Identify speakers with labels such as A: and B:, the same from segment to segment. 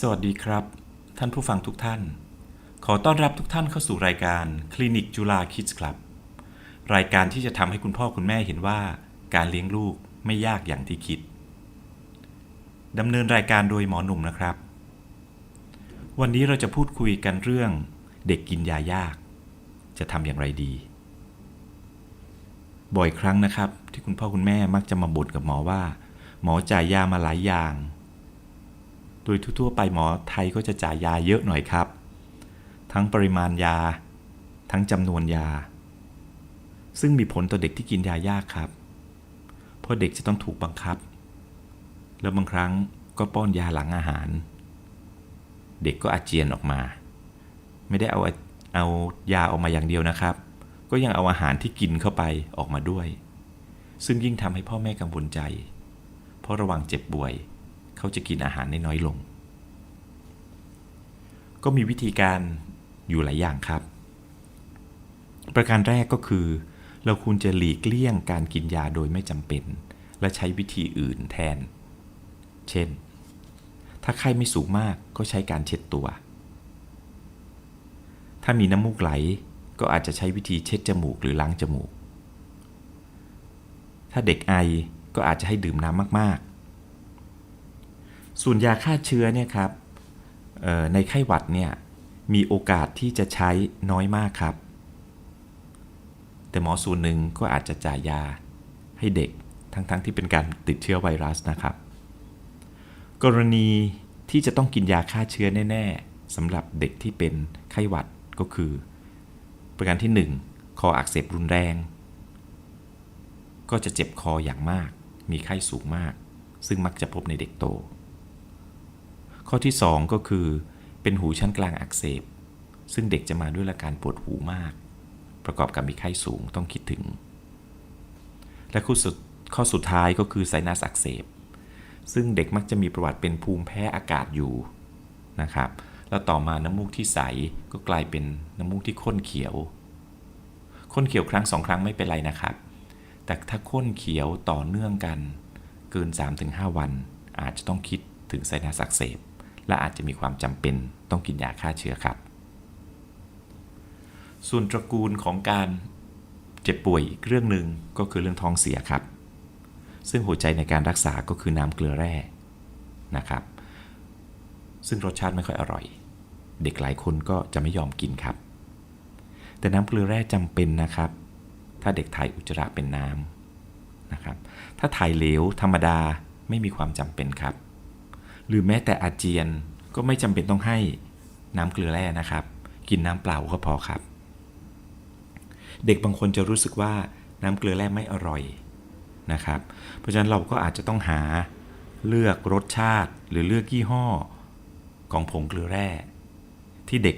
A: สวัสดีครับ ท่านผู้ฟังทุกท่าน ขอต้อนรับทุกท่านเข้าสู่รายการคลินิกจุฬาคิดส์ครับ รายการที่จะทำให้คุณพ่อคุณแม่เห็นว่า การเลี้ยงลูกไม่ยากอย่างที่คิดดำเนินรายการโดยหมอหนุ่มนะครับ วันนี้เราจะพูดคุยกันเรื่อง เด็กกินยายาก จะทำอย่างไรดี บ่อยครั้งนะครับ ที่คุณพ่อคุณแม่มักจะมาบ่นกับหมอว่า หมอจ่ายยามาหลายอย่าง โดยทั่วๆไปหมอไทยก็จะจ่ายยาเยอะหน่อยครับ ทั้งปริมาณยา ทั้งจำนวนยา ซึ่งมีผลต่อเด็กที่กินยายากครับ เพราะเด็กจะต้องถูกบังคับ แล้วบางครั้งก็ป้อนยาหลังอาหาร เด็กก็อาเจียนออกมา ไม่ได้เอาเอายาออกมาอย่างเดียวนะครับ ก็ยังเอาอาหารที่กินเข้าไปออกมาด้วย ซึ่งยิ่งทำให้พ่อแม่กังวลใจ เพราะระวังเจ็บป่วย เขาจะกินอาหารได้น้อยลง ก็มีวิธีการอยู่หลายอย่างครับ ประการแรกก็คือ เราควรจะหลีกเลี่ยงการกินยาโดยไม่จำเป็น และใช้วิธีอื่นแทน เช่น ถ้าไข้ไม่สูงมากก็ใช้การเช็ดตัว ถ้ามีน้ำมูกไหลก็อาจจะใช้วิธีเช็ดจมูกหรือล้างจมูก ถ้าเด็กไอก็อาจจะให้ดื่มน้ำมากๆ ส่วนยาฆ่าเชื้อเนี่ยครับในไข้หวัดเนี่ยมีโอกาสที่จะใช้น้อยมากครับ แต่หมอส่วนหนึ่งก็อาจจะจ่ายยาให้เด็กทั้งๆทที่เป็นการติดเชื้อไวรัสนะครับ กรณีที่จะต้องกินยาฆ่าเชื้อแน่ ๆสำหรับเด็กที่เป็นไข้หวัดก็คือ ประการที่ 1 คออักเสบรุนแรง ก็จะเจ็บคออย่างมาก มีไข้สูงมาก ซึ่งมักจะพบในเด็กโต ข้อที่ 2 ก็คือ เป็นหูชั้นกลางอักเสบ ซึ่งเด็กจะมาด้วยอาการปวดหูมาก ประกอบกับมีไข้สูงต้องคิดถึง และข้อสุดข้อสุดท้ายก็คือไซนัสอักเสบ ซึ่งเด็กมักจะมีประวัติเป็นภูมิแพ้อากาศอยู่นะครับ แล้วต่อมาน้ำมูกที่ใสก็กลายเป็นน้ำมูกที่ข้นเขียว ข้นเขียวครั้งสองครั้งไม่เป็นไรนะครับ แต่ถ้าข้นเขียวต่อเนื่องกัน เกิน 3-5 วัน อาจจะต้องคิดถึงไซนัสอักเสบ และอาจจะมีความจำเป็นต้องกินยาฆ่าเชื้อครับ ส่วนตระกูลของการเจ็บป่วยอีกเรื่องหนึ่งก็คือเรื่องท้องเสียครับ ซึ่งหัวใจในการรักษาก็คือน้ำเกลือแร่นะครับ ซึ่งรสชาติไม่ค่อยอร่อย เด็กหลายคนก็จะไม่ยอมกินครับ แต่น้ำเกลือแร่จำเป็นนะครับ ถ้าเด็กถ่ายอุจจาระเป็นน้ำนะครับ ถ้าถ่ายเหลวธรรมดาไม่มีความจำเป็นครับ หรือแม้แต่อาเจียนก็ไม่จำเป็นต้องให้น้ำเกลือแร่นะครับ กินน้ำเปล่าก็พอครับ เด็กบางคนจะรู้สึกว่าน้ำเกลือแร่ไม่อร่อยนะครับ เพราะฉะนั้นเราก็อาจจะต้องหาเลือกรสชาติหรือเลือกยี่ห้อของผงเกลือแร่ ที่เด็ก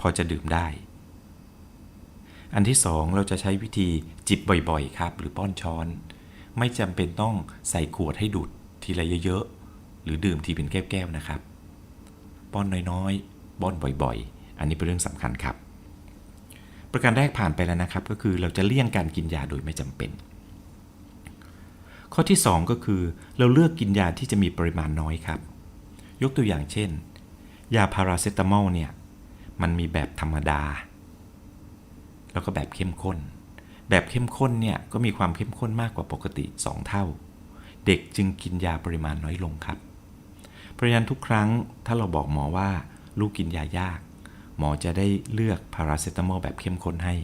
A: พอจะดื่มได้ อันที่สองเราจะใช้วิธีจิบบ่อยๆ ครับ หรือป้อนช้อน ไม่จำเป็นต้องใส่ขวดให้ดูดทีละเยอะๆ หรือดื่มทีเป็นแก้วๆนะครับป้อนน้อยๆป้อนบ่อยๆ อันนี้เป็นเรื่องสำคัญครับ ประการแรกผ่านไปแล้วนะครับ ก็คือเราจะเลี่ยงการกินยาโดยไม่จำเป็น ข้อที่ 2 ก็คือเราเลือกกินยาที่จะมีปริมาณน้อยครับ ยกตัวอย่างเช่น ยาพาราเซตามอลเนี่ยมันมีแบบธรรมดา แล้วก็แบบเข้มข้น แบบเข้มข้นเนี่ยก็มีความเข้มข้นมากกว่าปกติ 2 เท่า เด็กจึงกินยาปริมาณน้อยลงครับ เพราะฉะนั้นทุกครั้งถ้าเราบอกหมอว่าลูกกินยายาก หมอจะได้เลือกพาราเซตามอลแบบเข้มข้นให้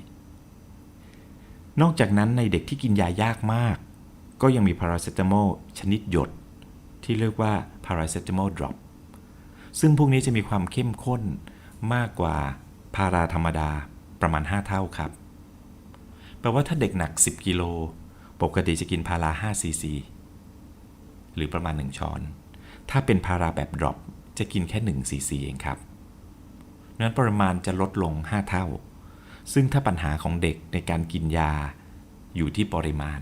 A: นอกจากนั้นในเด็กที่กินยายากมาก ก็ยังมีพาราเซตามอลชนิดหยด ที่เรียกว่าพาราเซตามอลดรอปซึ่งพวกนี้จะมีความเข้มข้นมากกว่าพาราธรรมดาประมาณ 5 เท่าครับ แปลว่าถ้าเด็กหนัก 10 กิโล ปกติจะกินพารา5ซีซี หรือประมาณ 1 ช้อน ถ้าเป็นพาราแบบดรอปจะกินแค่1ซีซีเองครับนั้นปริมาณจะลดลง 5 เท่า ซึ่งถ้าปัญหาของเด็กในการกินยา อยู่ที่ปริมาณ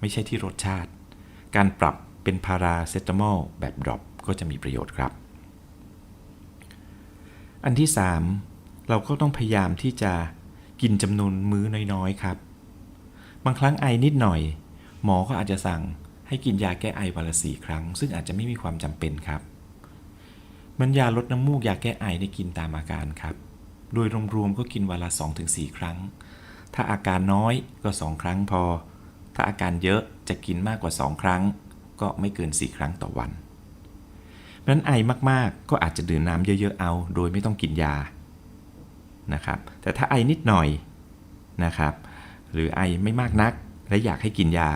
A: ไม่ใช่ที่รสชาติ การปรับเป็นพาราเซตามอลแบบดรอปก็จะมีประโยชน์ครับ อันที่ 3 เราก็ต้องพยายามที่จะกินจำนวนมื้อน้อยๆครับ บางครั้งไอนิดหน่อย หมอก็อาจจะสั่ง ให้กินยาแก้ไอวันละสี่ครั้ง ซึ่งอาจจะไม่มีความจำเป็นครับ มันยาลดน้ำมูกยาแก้ไอได้กินตามอาการครับ โดยรวมๆก็กินวันละ 2-4 ครั้ง ถ้าอาการน้อยก็ 2 ครั้งพอ ถ้าอาการเยอะจะกินมากกว่า 2 ครั้ง ก็ไม่เกิน 4 ครั้งต่อวันเพราะฉะนั้นไอมากๆ ก็อาจจะดื่มน้ำเยอะๆเอา โดยไม่ต้องกินยานะครับ แต่ถ้าไอนิดหน่อยนะครับ หรือไอไม่มากนักและอยากให้กินยา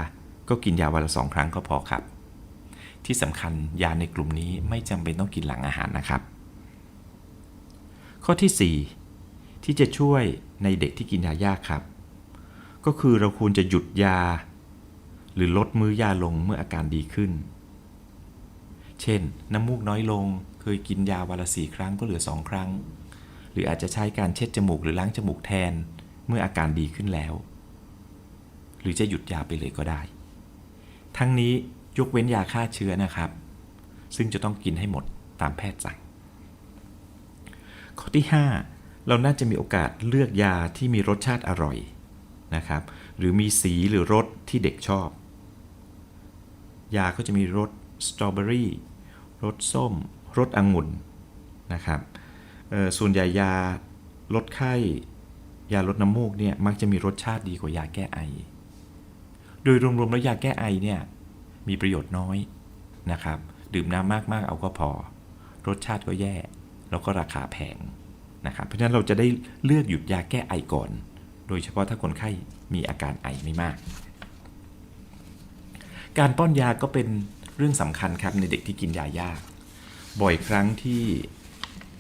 A: ก็กินยาวันละสองครั้งก็พอครับ ที่สำคัญยาในกลุ่มนี้ไม่จำเป็นต้องกินหลังอาหารนะครับ ข้อที่ 4 ที่จะช่วยในเด็กที่กินยายากครับ ก็คือเราควรจะหยุดยา หรือลดมื้อยาลงเมื่ออาการดีขึ้น เช่น น้ำมูกน้อยลงเคยกินยาวันละสี่ครั้งก็เหลือ2ครั้ง หรืออาจจะใช้การเช็ดจมูกหรือล้างจมูกแทนเมื่ออาการดีขึ้นแล้ว หรือจะหยุดยาไปเลยก็ได้ ทั้งนี้ยกเว้นยาฆ่าเชื้อนะครับ ซึ่งจะต้องกินให้หมดตามแพทย์สั่ง ข้อที่ 5 เราน่าจะมีโอกาสเลือกยาที่มีรสชาติอร่อยนะครับ หรือมีสีหรือรสที่เด็กชอบ ยาก็จะมีรสสตรอเบอรี่รสส้มรสองุ่นนะครับส่วนใหญ่ยาลดไข้ ยาลดน้ำมูกเนี่ยมักจะมีรสชาติดีกว่ายาแก้ไอ โดยรวมๆแล้วยาแก้ไอเนี่ยมีประโยชน์น้อยนะครับ ดื่มน้ำมากๆเอาก็พอ รสชาติก็แย่ แล้วก็ราคาแพงนะครับเพราะฉะนั้นเราจะได้เลือกหยุดยาแก้ไอก่อน โดยเฉพาะถ้าคนไข้มีอาการไอไม่มาก การป้อนยาก็เป็นเรื่องสำคัญครับในเด็กที่กินยายาก บ่อยครั้งที่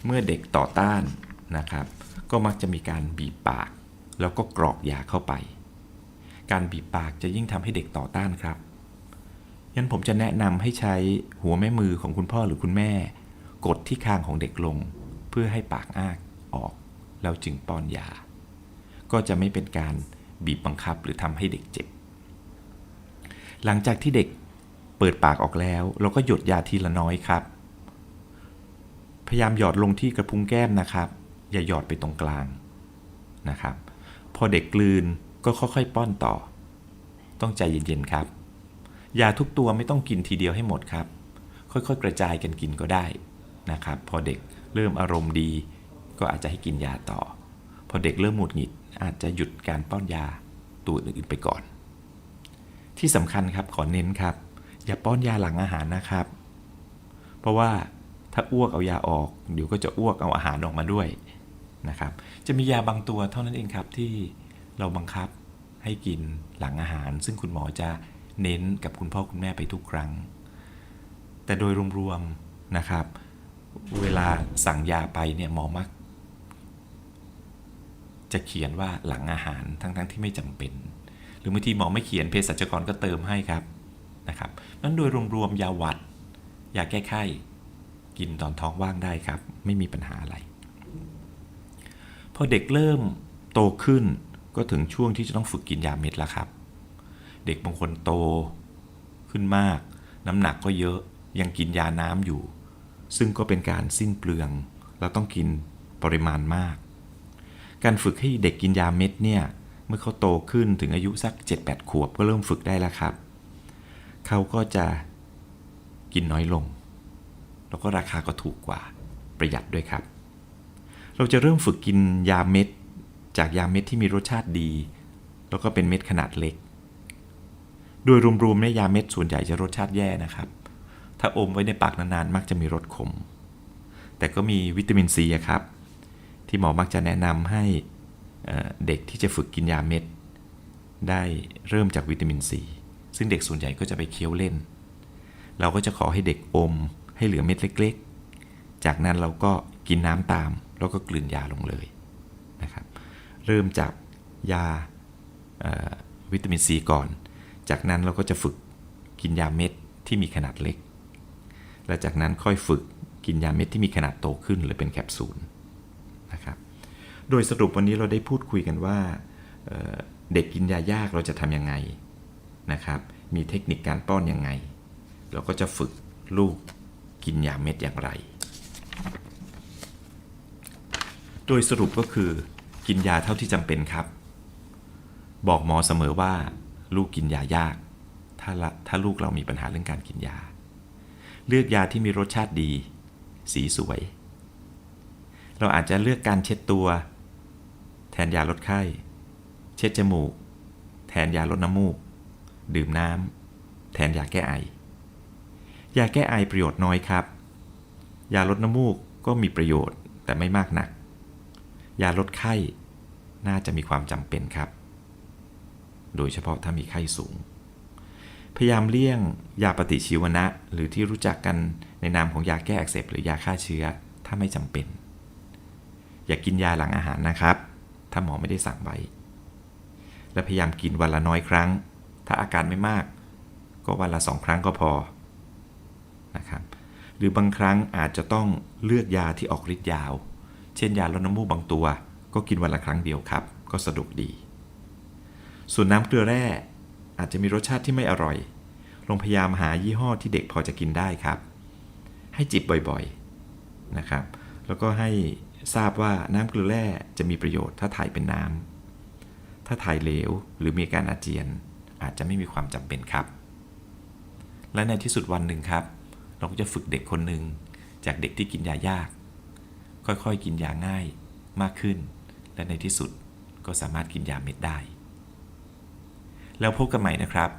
A: เมื่อเด็กต่อต้านนะครับ ก็มักจะมีการบีบปาก แล้วก็กรอกยาเข้าไป การบีบปากจะยิ่งทำให้เด็กต่อต้านครับงั้นผมจะแนะนำให้ใช้หัวแม่มือของคุณพ่อหรือคุณแม่ กดที่คางของเด็กลง เพื่อให้ปากอ้าออก แล้วจึงป้อนยา ก็จะไม่เป็นการบีบบังคับหรือทำให้เด็กเจ็บ หลังจากที่เด็กเปิดปากออกแล้ว เราก็หยดยาทีละน้อยครับ พยายามหยอดลงที่กระพุ้งแก้มนะครับ อย่าหยอดไปตรงกลางนะครับ พอเด็กกลืน ก็ค่อยๆป้อนต่อ ต้องใจเย็นๆครับ ยาทุกตัวไม่ต้องกินทีเดียวให้หมดครับ ค่อยๆ กระจายกันกินก็ได้นะครับ พอเด็กเริ่มอารมณ์ดี ก็อาจจะให้กินยาต่อ พอเด็กเริ่มหงุดหงิดอาจจะหยุดการป้อนยาตัวอื่นๆไปก่อน ที่สำคัญครับขอเน้นครับ อย่าป้อนยาหลังอาหารนะครับ เพราะว่าถ้าอ้วกเอายาออกเดี๋ยวก็จะอ้วกเอาอาหารออกมาด้วยนะครับ จะมียาบางตัวเท่านั้นเองครับที่ เราบังคับให้กินหลังอาหาร ซึ่งคุณหมอจะเน้นกับคุณพ่อคุณแม่ไปทุกครั้ง แต่โดยรวมๆนะครับ เวลาสั่งยาไปเนี่ยหมอมัก จะเขียนว่าหลังอาหารทั้งๆทที่ไม่จำเป็น หรือบางทีหมอไม่เขียนเภสัชกรก็เติมให้ครับนะครับนั้นโดยรวมๆยาหวัดยาแก้ไข้กินตอนท้องว่างได้ครับ ไม่มีปัญหาอะไร พอเด็กเริ่มโตขึ้น ก็ถึงช่วงที่จะต้องฝึกกินยาเม็ดแล้วครับ เด็กบางคนโตขึ้นมาก น้ำหนักก็เยอะยังกินยาน้ำอยู่ ซึ่งก็เป็นการสิ้นเปลือง เราต้องกินปริมาณมาก การฝึกให้เด็กกินยาเม็ดเนี่ยเมื่อเขาโตขึ้นถึงอายุสัก 7-8 ขวบก็เริ่มฝึกได้แล้วครับ เขาก็จะกินน้อยลง แล้วก็ราคาก็ถูกกว่าประหยัดด้วยครับ เราจะเริ่มฝึกกินยาเม็ด จากยาเม็ดที่มีรสชาติดี แล้วก็เป็นเม็ดขนาดเล็ก โดยรวมๆในยยาเม็ดส่วนใหญ่จะรสชาติแย่นะครับ ถ้าอมไว้ในปากนานๆมักจะมีรสขม แต่ก็มีวิตามินซีอะครับ ที่หมอมักจะแนะนำให้เอ่อเด็กที่จะฝึกกินยาเม็ด ได้เริ่มจากวิตามินซีซึ่งเด็กส่วนใหญ่ก็จะไปเคี้ยวเล่น เราก็จะขอให้เด็กอมให้เหลือเม็ดเล็ก ๆ จากนั้นเราก็กินน้ำตาม แล้วก็กลืนยาลงเลยนะครับ เริ่มจากยาวิตามินซีก่อน จากนั้นเราก็จะฝึกกินยาเม็ดที่มีขนาดเล็ก และจากนั้นค่อยฝึกกินยาเม็ดที่มีขนาดโตขึ้นหรือเป็นแคปซูลนะครับ โดยสรุปวันนี้เราได้พูดคุยกันว่าเด็กกินยายากเราจะทำยังไงนะครับ มีเทคนิคการป้อนยังไง เราก็จะฝึกลูกกินยาเม็ดอย่างไร โดยสรุปก็คือ กินยาเท่าที่จำเป็นครับ บอกหมอเสมอว่า ลูกกินยายาก ถ้าละถ้าลูกเรามีปัญหาเรื่องการกินยา เลือกยาที่มีรสชาติดี สีสวย เราอาจจะเลือกการเช็ดตัว แทนยาลดไข้ เช็ดจมูก แทนยาลดน้ำมูก ดื่มน้ำแทนยาแก้ไอ ยาแก้ไอประโยชน์น้อยครับ ยาลดน้ำมูกก็มีประโยชน์แต่ไม่มากนัก ยาลดไข้น่าจะมีความจำเป็นครับ โดยเฉพาะถ้ามีไข้สูง พยายามเลี่ยงยาปฏิชีวนะ หรือที่รู้จักกันในนามของยาแก้อักเสบหรือยาฆ่าเชื้อถ้าไม่จำเป็น อย่ากกินยาหลังอาหารนะครับ ถ้าหมอไม่ได้สั่งไว้ และพยายามกินวันละน้อยครั้ง ถ้าอาการไม่มาก ก็วันละสองครั้งก็พอนะครับหรือบางครั้งอาจจะต้องเลือกยาที่ออกฤทธิ์ยาว เช่นยาลดน้ำมูกบางตัว ก็กินวันละครั้งเดียวครับ ก็สะดวกดี ส่วนน้ำเกลือแร่อาจจะมีรสชาติที่ไม่อร่อยลองพยายามหายี่ห้อที่เด็กพอจะกินได้ครับ ให้จิบบ่อยๆนะครับ แล้วก็ให้ทราบว่าน้ำเกลือแร่จะมีประโยชน์ถ้าถ่ายเป็นน้ำถ้าถ่ายเหลวหรือมีการอาเจียน อาจจะไม่มีความจำเป็นครับ และในที่สุดวันหนึ่งครับ เราก็จะฝึกเด็กคนหนึ่งจากเด็กที่กินยายาก ค่อยๆ กินยาง่ายมากขึ้น และในที่สุดก็สามารถกินยาเม็ดได้ แล้วพบกันใหม่นะครับ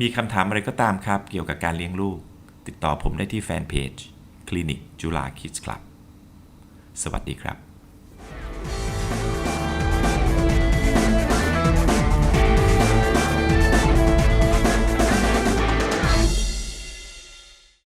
A: มีคำถามอะไรก็ตามครับ เกี่ยวกับการเลี้ยงลูก ติดต่อผมได้ที่แฟนเพจคลินิกจุฬาคิดส์คลับ สวัสดีครับ